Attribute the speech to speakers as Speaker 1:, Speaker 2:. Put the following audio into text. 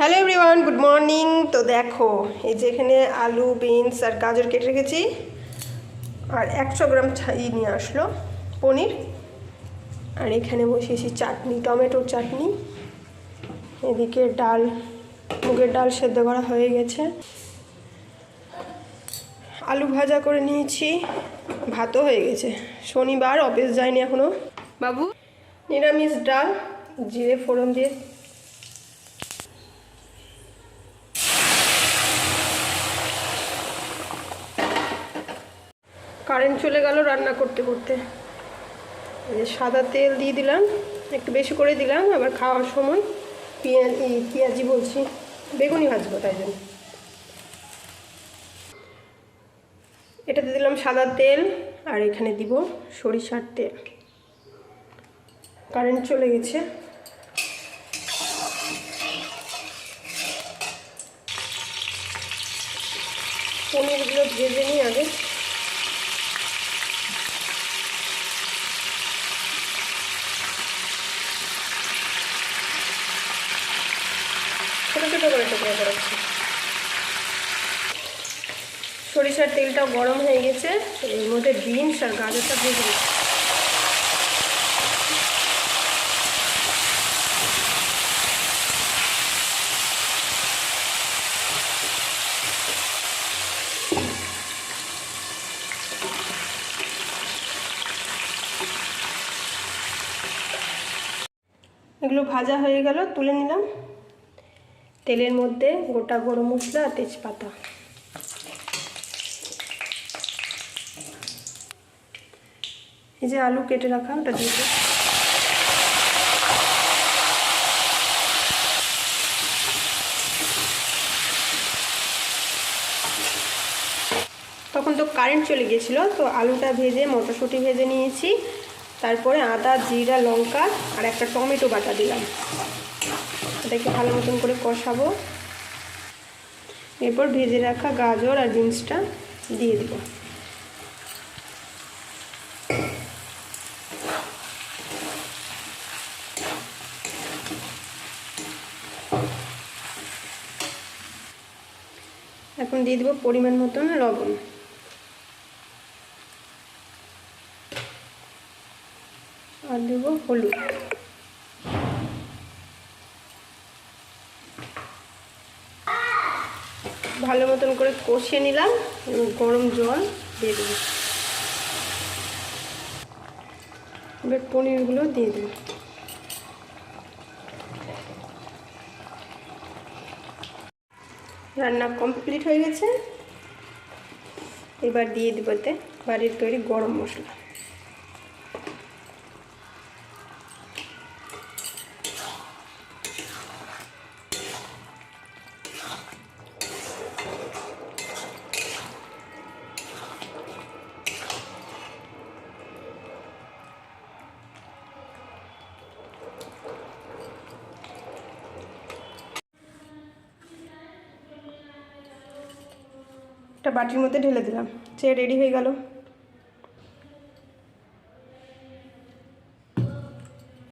Speaker 1: Hello everyone good morning তো দেখো এই যে এখানে আলু বিনস আর গাজর কেটে রেখেছি। আর একশো গ্রাম ছাই নিয়ে আসলো পনির। আর এখানে বসিয়েছি চাটনি টমেটোর চাটনি। এদিকে ডাল মুগের ডাল সেদ্ধ করা হয়ে গেছে। আলু ভাজা করে নিয়েছি ভাতও হয়ে গেছে। শনিবার অফিস যায়নি এখনও বাবু? নিরামিষ ডাল জিরে ফোড়ন দিয়ে কারেন্ট চলে গেল রান্না করতে করতে। সাদা তেল দিয়ে দিলাম, একটু বেশি করে দিলাম, আবার খাওয়ার সময় পেঁয়াজ পেঁয়াজি বলছি, বেগুনি ভাজবো তাই জন্য। এটাতে দিলাম সাদা তেল, আর এখানে দিব সরিষার তেল। কারেন্ট চলে গেছে। পনিরগুলো ভেজে নিই আগে। ছোটো করে টুকরো করেছি। সরিষার তেলটাও গরম হয়ে গেছে, এর মধ্যে বিনস আর গাজরটা ভেজে দিচ্ছি এগুলো ভাজা হয়ে গেল, তুলে নিলাম। তেলের মধ্যে গোটা গরম মশলা আর তেজপাতা। এই যে আলু কেটে রাখা, ওটা দিয়ে তখন তো কারেন্ট চলে গিয়েছিল, তো আলুটা ভেজে, মটরশুঁটি ভেজে নিয়েছি। তারপরে আদা, জিরা, লঙ্কা আর একটা টমেটো বাটা দিলাম। এটাকে ভালো মতন করে কষাবো। এরপর ভেজে রাখা গাজর আর বিনসটা দিয়ে দিব। এখন দিয়ে দিব পরিমাণ মতন লবণ। আর দেব হলুদ। ভালো মতন করে কষিয়ে নিলাম গরম জল দিয়ে দেবো এবার পনিরগুলো দিয়ে দেবো রান্না কমপ্লিট হয়ে গেছে। এবার দিয়ে দেবো এতে বাড়ির তৈরি গরম মশলা। একটা বাটির মধ্যে ঢেলে দিলাম। সে রেডি হয়ে গেল।